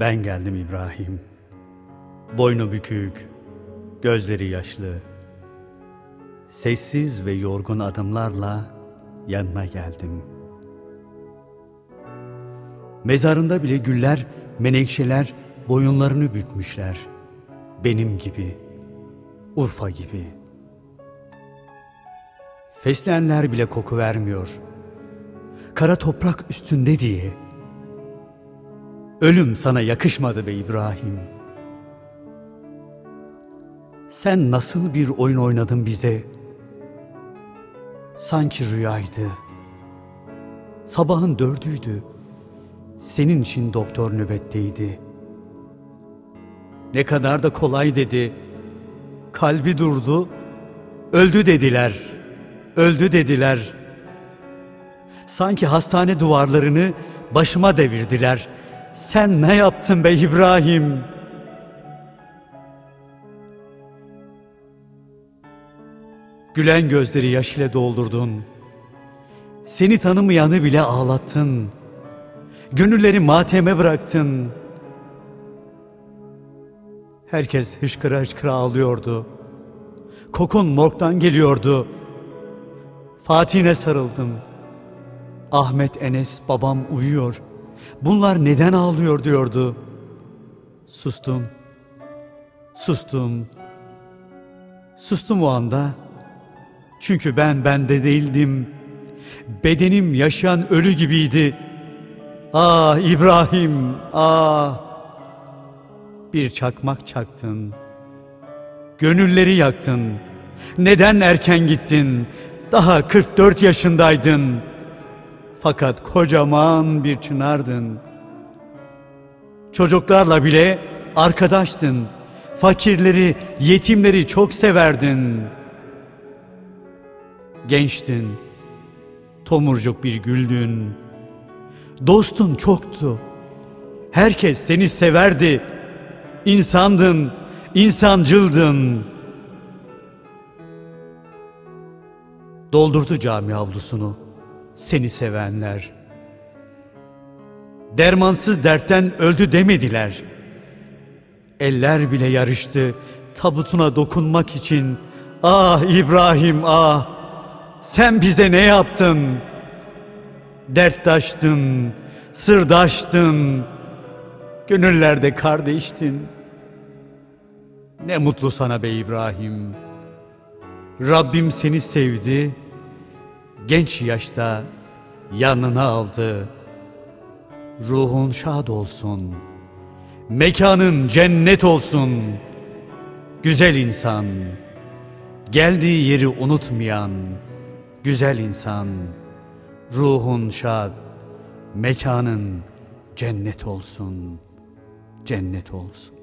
Ben geldim İbrahim. Boynu bükük, gözleri yaşlı. Sessiz ve yorgun adımlarla yanına geldim. Mezarında bile güller, menekşeler boyunlarını bükmüşler. Benim gibi, Urfa gibi. Fesleğenler bile koku vermiyor. Kara toprak üstünde diye. Ölüm sana yakışmadı be İbrahim. Sen nasıl bir oyun oynadın bize? Sanki rüyaydı. Sabahın dördüydü. Senin için doktor nöbetteydi. Ne kadar da kolay dedi. Kalbi durdu. Öldü dediler. Öldü dediler. Sanki hastane duvarlarını başıma devirdiler. Sen ne yaptın be İbrahim? Gülen gözleri yaş ile doldurdun. Seni tanımayanı bile ağlattın. Gönülleri mateme bıraktın. Herkes hışkıra hışkıra ağlıyordu. Kokun morgdan geliyordu. Fatih'ine sarıldım. Ahmet Enes babam uyuyor. Bunlar neden ağlıyor diyordu. Sustum. Sustum. Sustum o anda. Çünkü ben bende değildim. Bedenim yaşayan ölü gibiydi. Ah İbrahim, ah. Bir çakmak çaktın. Gönülleri yaktın. Neden erken gittin? Daha 44 yaşındaydın. Fakat kocaman bir çınardın. Çocuklarla bile arkadaştın. Fakirleri, yetimleri çok severdin. Gençtin. Tomurcuk bir güldün. Dostun çoktu. Herkes seni severdi. İnsandın, insancıldın. Doldurdu cami avlusunu seni sevenler. Dermansız dertten öldü demediler. Eller bile yarıştı tabutuna dokunmak için. Ah İbrahim ah! Sen bize ne yaptın? Derttaştın, sırdaştın, gönüllerde kardeştin. Ne mutlu sana be İbrahim. Rabbim seni sevdi, genç yaşta yanına aldı. Ruhun şad olsun, mekanın cennet olsun. Güzel insan, geldiği yeri unutmayan, güzel insan. Ruhun şad, mekanın cennet olsun, cennet olsun.